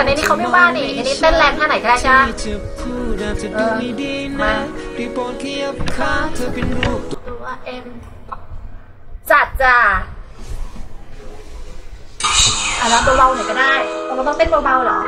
แต่ในนี้เขาไม่ว่านี่ในนี้เต้นแรงแค่ไหนก็ได้ใช่ไหมเออมาตัวเอ็มจัดจ้าอะแล้วเบาๆหน่อยก็ได้เราต้องเต้นเบาๆเหรอ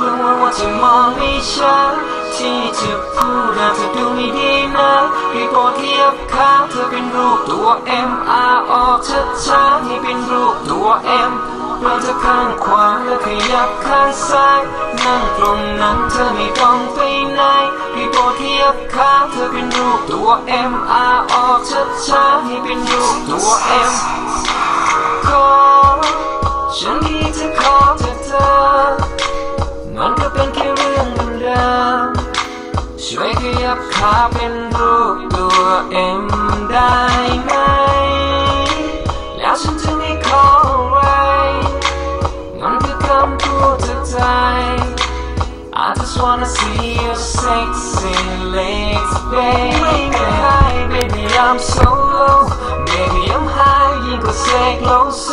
ก็แค่กลัวว่าจะมองไม่ชัดที่จะพูดอาจจะดูไม่ดีนะรีโปรดเทียบข้างเธอเป็นรูปตัว M R ออกชัดๆให้เป็นรูปตัว M เราจะข้างขวาแล้วขยับข้างซ้าย นั่งตรงนั้นเธอไม่ต้องไปไหนรีโปรดเทียบข้างเธอเป็นรูปตัว M R ออกชัดๆให้เป็นรูปตัว M ข ไม่ขออะไรมันคือคำพูดจากใจ I just wanna see your sexy legs, baby. Hi, baby, I'm so low. Baby, I'm high ยิ่งกว่าเสกโลโซ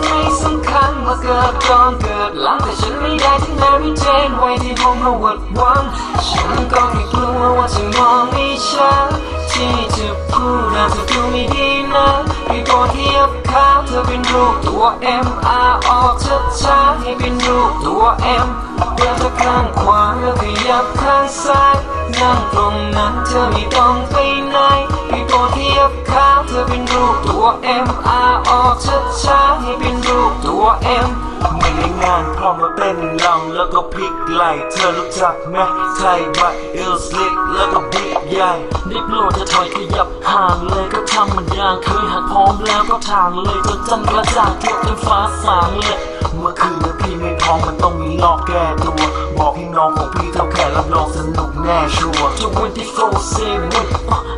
ไม่สำคัญว่าเกิดก่อนเกิดหลังแต่ฉันไม่ได้ ที่ Mary Jane ไว้ที่ผมมาวัดหวังฉันก็แค่กลัวว่าจะมองไม่ชัดที่จะพูดอาจจะดูไม่ดีนะรีโปรดเทียบข้าเธอเป็นรูปตัว M R ออกชัดๆให้เป็นรูปตัว M เดินจากข้างขวาแล้วขยับข้างซ้ายนั่งตรงนั้นเธอไม่ต้องไปไหนรีโปรดเทียบข้าเธอเป็นรูปตัว M R ออกชัดๆให้เป็นรูปตัว M ไม่ได้งานพอมาเต้นลำแล้วก็พลิกไหลเธอรู้จักไหมไทยบัตเอลสลิกแล้วก็บิ๊กใหญ่ได้โปรดจะถอยขยับห่างเลยก็ทำมันยางเคยหักพร้อมแล้วก็ทางเลยจนจันกระจ่างทั่วจนฟ้าสางเลยเมื่อคืนนะพี่ไม่พร้อมมันต้องมีรอบแก้ตัว บอกให้น้องของพี่เท่าแค่รับรองสนุกแน่ชัวร์จะวันที่โฟเซวัน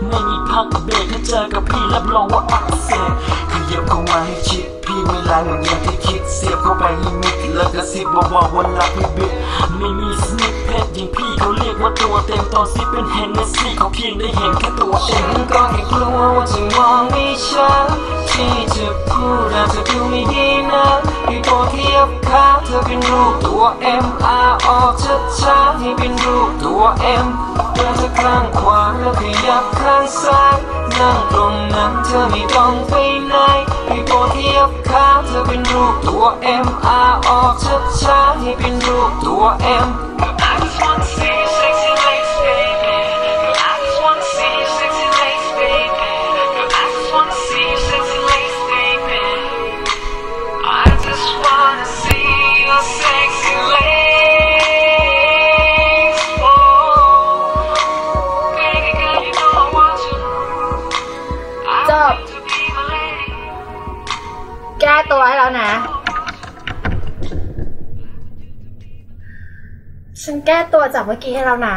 ไม่มีพักเบรกถ้าเจอกับพี่รับรองว่าอักเสบขยับเข้ามาให้ชิด พี่ไม่ร้ายเหมือนอย่างที่คิดเสียบเข้าไปให้มิดแล้วก็สิบบอกว่าวันรักไม่บิดไม่มีสนิปเพชรอย่างพี่เขาเรียกว่าตัวเต็มตอนซิเป็นเฮนเนสซี่เขาเพียงได้เห็นแค่ตัวเองก็แค่กลัวว่าจะมองไม่ชัดที่จะพูดอาจจะดูไม่ดีนะรีโปเทียบข้าเธอเป็นรูปตัว M R ออกชัดๆให้เป็นรูปตัว M เดินจากข้างขวาแล้วขยับข้างซ้าย นั่งตรงนั้นเธอไม่ต้องไปไหนรีโปรดเทียบข้างเธอเป็นรูปตัว M R ออกชัดๆให้เป็นรูปตัว M I just wanna see แก้ตัวให้แล้วนะ ฉันแก้ตัวจากเมื่อกี้ให้แล้วนะ